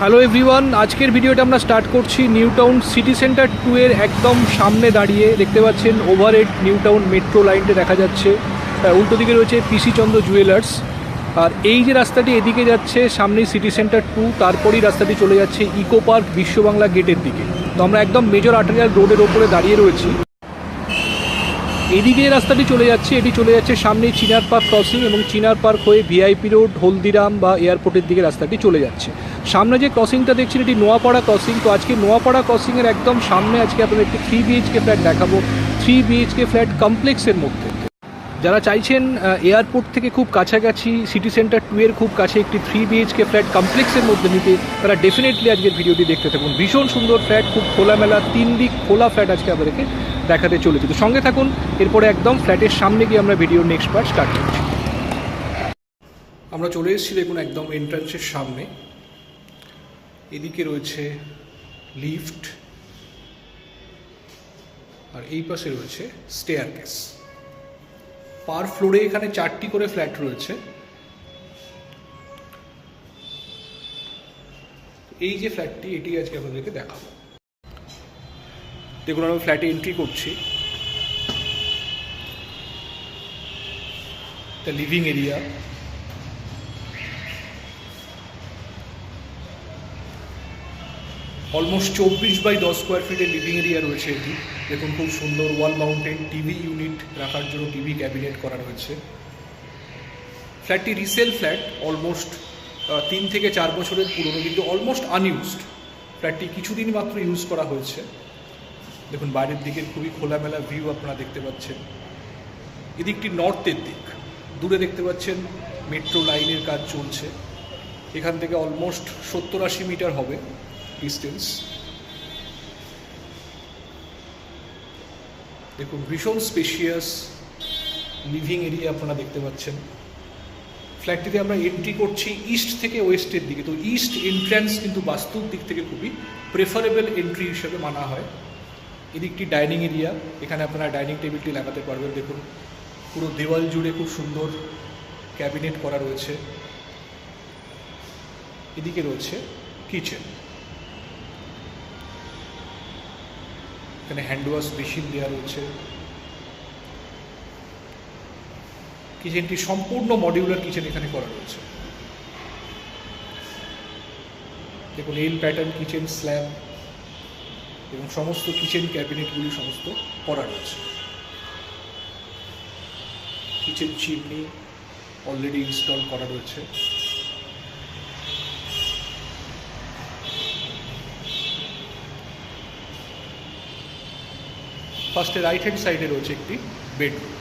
Hello everyone আজকের ভিডিওটা আমরা স্টার্ট করছি New Town City Centre Two এর একদম সামনে দাঁড়িয়ে। দেখতে পাচ্ছেন ওভারহেড নিউ টাউন মেট্রো লাইনটা দেখা যাচ্ছে। তার উল্টো দিকে রয়েছে পিসি চন্দ্র জুয়েলার্স আর এই যে রাস্তাটি এদিকে যাচ্ছে, সামনেই সিটি সেন্টার টু তারপরেই রাস্তাটি চলে যাচ্ছে ইকো পার্ক বিশ্ববাংলা গেটের দিকে। তো আমরা একদম মেজর আর্টারিয়াল রোডের ওপরে দাঁড়িয়ে রয়েছি। এদিকে রাস্তাটি চলে যাচ্ছে, এটি চলে যাচ্ছে সামনে চিনার পার্ক ক্রসিং এবং চিনার পার্ক হয়ে ভিআইপি রোড হলদিরাম বা এয়ারপোর্টের দিকে রাস্তাটি চলে যাচ্ছে। সামনে যে ক্রসিংটা দেখছেন, এটি নোয়াপাড়া ক্রসিং তো আজকে নোয়াপাড়া ক্রসিংয়ের একদম সামনে আজকে আপনাদের একটি থ্রি বিএইচকে ফ্ল্যাট দেখাবো। থ্রি বিএইচকে ফ্ল্যাট কমপ্লেক্সের মধ্যে। যারা চাইছেন এয়ারপোর্ট থেকে খুব কাছাকাছি সিটি সেন্টার টু এর খুব কাছে একটি থ্রি বিএইচকে ফ্ল্যাট কমপ্লেক্সের মধ্যে নিতে, তারা ডেফিনেটলি আজকের ভিডিওটি দেখতে থাকুন। ভীষণ সুন্দর ফ্ল্যাট খুব খোলামেলা তিন দিক খোলা ফ্ল্যাট আজকে আপনাদেরকে দেখাতে চলেছে। তো সঙ্গে থাকুন, এরপরে একদম ফ্ল্যাটের সামনে গিয়ে আমরা ভিডিওর নেক্সট পার্ট স্টার্ট করছি। আমরা চলে এসেছি, দেখুন, একদম এন্ট্রান্সের সামনে। এদিকে রয়েছে লিফট, আর এই পাশে রয়েছে স্টেয়ার কেস পার ফ্লোরে এখানে চারটি করে ফ্ল্যাট রয়েছে। এই যে ফ্ল্যাটটি এটি আজকে আপনাদেরকে দেখাবো। দেখুন, আমি ফ্ল্যাটে এন্ট্রি করছি। দ্য লিভিং এরিয়া অলমোস্ট চব্বিশ বাই দশ স্কোয়ার ফিটের লিভিং এরিয়া রয়েছে এটি। দেখুন, খুব সুন্দর ওয়াল মাউন্টেন টিভি ইউনিট রাখার জন্য টিভি ক্যাবিনেট করা রয়েছে। ফ্ল্যাটটি রিসেল ফ্ল্যাট অলমোস্ট তিন থেকে চার বছরের পুরনো, কিন্তু অলমোস্ট আনইউজড ফ্ল্যাটটি কিছুদিন মাত্র ইউজ করা হয়েছে। দেখুন, বাইরের দিকে খুবই খোলামেলা ভিউ আপনারা দেখতে পাচ্ছেন। এদিকটি নর্থের দিক। দূরে দেখতে পাচ্ছেন মেট্রো লাইনের কাজ চলছে। এখান থেকে অলমোস্ট সত্তর আশি মিটার হবে। ডিস্টেন্স দেখুন, ভীষণ স্পেশিয়াস লিভিং এরিয়া আপনারা দেখতে পাচ্ছেন। ফ্ল্যাটটিতে আমরা এন্ট্রি করছি ইস্ট থেকে ওয়েস্টের দিকে। তো ইস্ট এন্ট্রান্স কিন্তু বাস্তুর দিক থেকে খুবই প্রেফারেবল এন্ট্রি হিসেবে মানা হয়। এদিকটি ডাইনিং এরিয়া এখানে আপনারা ডাইনিং টেবিলটি লাগাতে পারবেন, দেখুন। পুরো দেওয়াল জুড়ে খুব সুন্দর ক্যাবিনেট করা রয়েছে। এদিকে রয়েছে কিচেন এখানে হ্যান্ড ওয়াশ মেশিন দেওয়া রয়েছে। কিচেনটি সম্পূর্ণ মডিউলার কিচেন এখানে করা রয়েছে। দেখুন এল প্যাটার্ন কিচেন স্ল্যাব এবং সমস্ত কিচেন ক্যাবিনেটগুলি সমস্ত করা রয়েছে। কিচেন চিমনি অলরেডি ইনস্টল করা রয়েছে। ফার্স্টে রাইট হ্যান্ড সাইডে রয়েছে একটি বেডরুম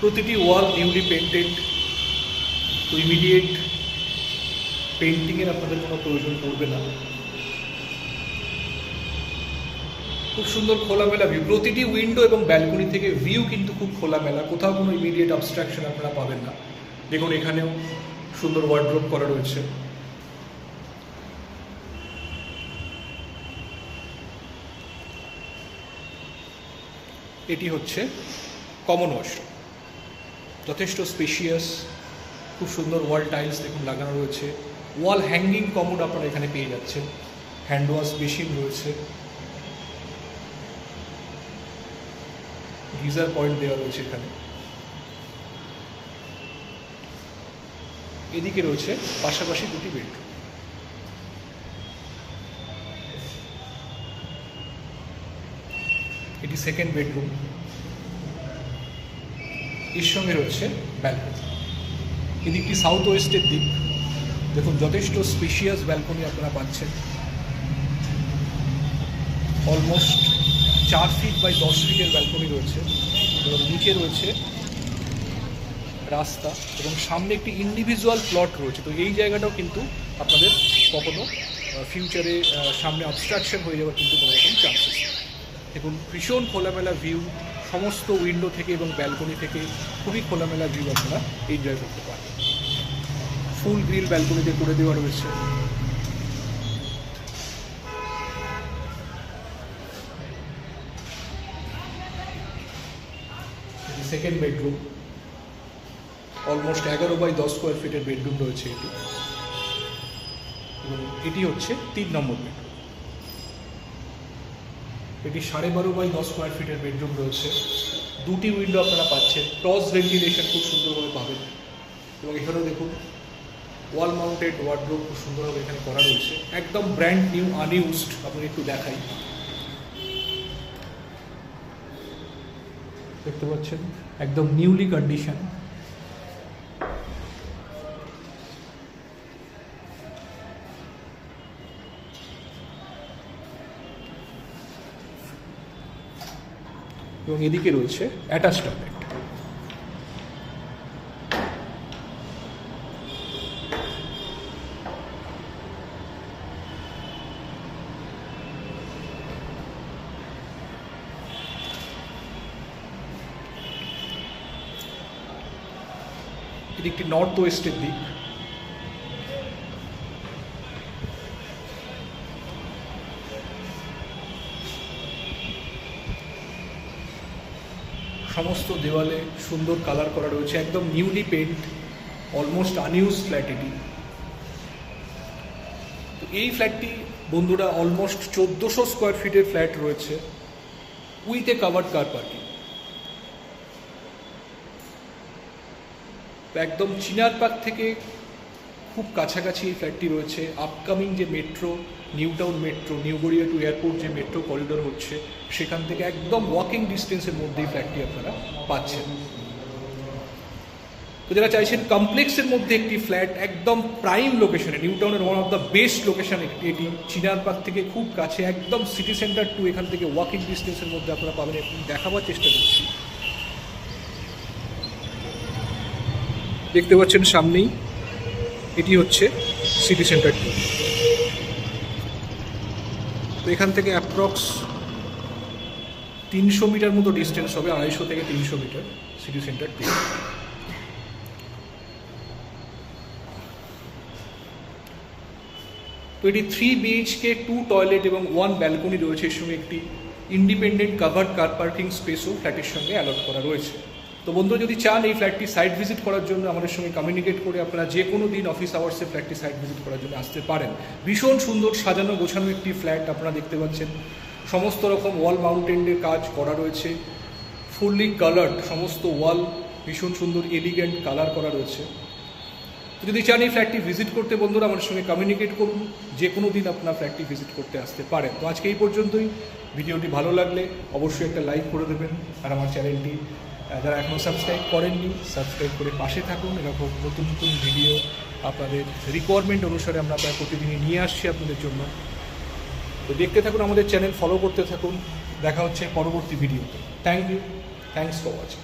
প্রতিটি ওয়াল নিউলি পেন্টেড তো ইমিডিয়েট পেন্টিংয়ের আপনাদের কোনো প্রয়োজন পড়বে না। খুব সুন্দর খোলামেলা ভিউ প্রতিটি উইন্ডো এবং ব্যালকনি থেকে ভিউ কিন্তু খুব খোলামেলা। কোথাও কোনো ইমিডিয়েট অবস্ট্রাকশন আপনারা পাবেন না। দেখুন এখানেও সুন্দর ওয়ার্ড্রোপ করা রয়েছে। এটি হচ্ছে কমন ওয়াশরুম যথেষ্ট স্পেশিয়াস খুব সুন্দর ওয়াল টাইলস দেখুন লাগানো রয়েছে। ওয়াল হ্যাঙ্গিং কমোড আপনারা এখানে পেয়ে যাচ্ছেন। হ্যান্ড ওয়াশ মেশিন রয়েছে। গিজার পয়েন্ট দেওয়া রয়েছে এখানে। এদিকে রয়েছে পাশাপাশি দুটি বেডরুম এটি সেকেন্ড বেডরুম এর সঙ্গে রয়েছে ব্যালকনি এদিকটি সাউথ ওয়েস্টের দিক। দেখুন, যথেষ্ট স্পেশিয়াস ব্যালকনি আপনারা পাচ্ছেন। অলমোস্ট চার ফিট বাই দশ ফিটের ব্যালকনি রয়েছে। এবং নিচে রয়েছে রাস্তা এবং সামনে একটি ইন্ডিভিজুয়াল প্লট রয়েছে। তো এই জায়গাটাও কিন্তু আপনাদের কখনো ফিউচারে সামনে অবস্ট্রাকশন হয়ে যাওয়ার কিন্তু কোনো রকম চান্সেস দেখুন, ভীষণ খোলামেলা ভিউ সমস্ত উইন্ডো থেকে এবং ব্যালকনি থেকে খুবই খোলামেলা ভিউ আপনারা এনজয় করতে পারেন ফুল গ্রিল ব্যালকনিতে করে দেওয়া রয়েছে। সেকেন্ড বেডরুম অলমোস্ট এগারো বাই দশ স্কোয়ার ফিটের বেডরুম রয়েছে এটি। এবং এটি হচ্ছে তিন নম্বর বেডরুম এটি সাড়ে বারো বাই দশ স্কোয়ার ফিটের বেডরুম রয়েছে। দুটি উইন্ডো আপনারা পাচ্ছেন। টস ভেন্টিলেশন খুব সুন্দরভাবে পাবেন। এবং এখানেও দেখুন ওয়াল মাউন্টেড ওয়ার্ড্রোব খুব সুন্দরভাবে এখানে করা রয়েছে। একদম ব্র্যান্ড নিউ আনইউজড আপনাদের একটু দেখাই। দেখতে পাচ্ছেন, একদম নিউলি কন্ডিশন এবং এদিকে রয়েছে অ্যাটাচ টয়লেট এদিকটি নর্থ ওয়েস্টের দিক। সমস্ত দেওয়ালে সুন্দর কালার করা রয়েছে, একদম newly paint almost unused flat এটি। তো এই ফ্ল্যাটটি বন্ধুরা অলমোস্ট চোদ্দোশো স্কোয়ার ফিটের ফ্ল্যাট রয়েছে with a covered car parking একদম চিনার পাক থেকে খুব কাছাকাছি এই ফ্ল্যাটটি রয়েছে। আপকামিং যে metro New Town metro New Garia to airport যে মেট্রো করিডোর হচ্ছে, সেখান থেকে একদম ওয়াকিং ডিস্টেন্সের মধ্যেই ফ্ল্যাটটি আপনারা পাচ্ছেন। তো যারা চাইছেন কমপ্লেক্সের মধ্যে একটি ফ্ল্যাট একদম প্রাইম লোকেশনে নিউ টাউনের one of the best location একটি এটি চিনার পার্ক থেকে খুব কাছে, একদম সিটি সেন্টার টু এখান থেকে ওয়াকিং ডিস্টেন্সের মধ্যে আপনারা পাবেন দেখাবার চেষ্টা করছি। দেখতে পাচ্ছেন সামনেই এটি হচ্ছে সিটি সেন্টার টু তো এখান থেকে অ্যাপ্রক্স তিনশো মিটার মতো ডিস্টেন্স হবে, আড়াইশো থেকে তিনশো মিটার সিটি সেন্টার টু তো এটি থ্রি বিএইচকে টু টয়লেট এবং ওয়ান ব্যালকনি রয়েছে। এর সঙ্গে একটি ইন্ডিপেন্ডেন্ট কাভার্ড কার পার্কিং স্পেসও ফ্ল্যাটের সঙ্গে অ্যালট করা রয়েছে। তো বন্ধু, যদি চান এই ফ্ল্যাটটি সাইট ভিজিট করার জন্য আমাদের সঙ্গে কমিউনিকেট করে আপনারা যে কোনো দিন অফিস আওয়ার্সে ফ্ল্যাটটি সাইট ভিজিট করার জন্য আসতে পারেন। ভীষণ সুন্দর সাজানো গোছানো একটি ফ্ল্যাট আপনারা দেখতে পাচ্ছেন। সমস্ত রকম ওয়াল মাউন্টেনের কাজ করা রয়েছে। ফুললি কালার্ড সমস্ত ওয়াল ভীষণ সুন্দর এলিগেন্ট কালার করা রয়েছে। তো যদি চান এই ফ্ল্যাটটি ভিজিট করতে, বন্ধুরা, আমাদের সঙ্গে কমিউনিকেট করুন। যে কোনো দিন আপনার ফ্ল্যাটটি ভিজিট করতে আসতে পারেন। তো আজকে এই পর্যন্তই। ভিডিওটি ভালো লাগলে অবশ্যই একটা লাইক করে দেবেন। আর আমার চ্যানেলটি যারা এখনও সাবস্ক্রাইব করেননি সাবস্ক্রাইব করে পাশে থাকুন। এরকম নতুন নতুন ভিডিও আপনাদের রিকোয়ারমেন্ট অনুসারে আমরা প্রায় প্রতিদিনই নিয়ে আসছি আপনাদের জন্য। তো দেখতে থাকুন, আমাদের চ্যানেল ফলো করতে থাকুন। দেখা হচ্ছে পরবর্তী ভিডিওতে thank you thanks for watching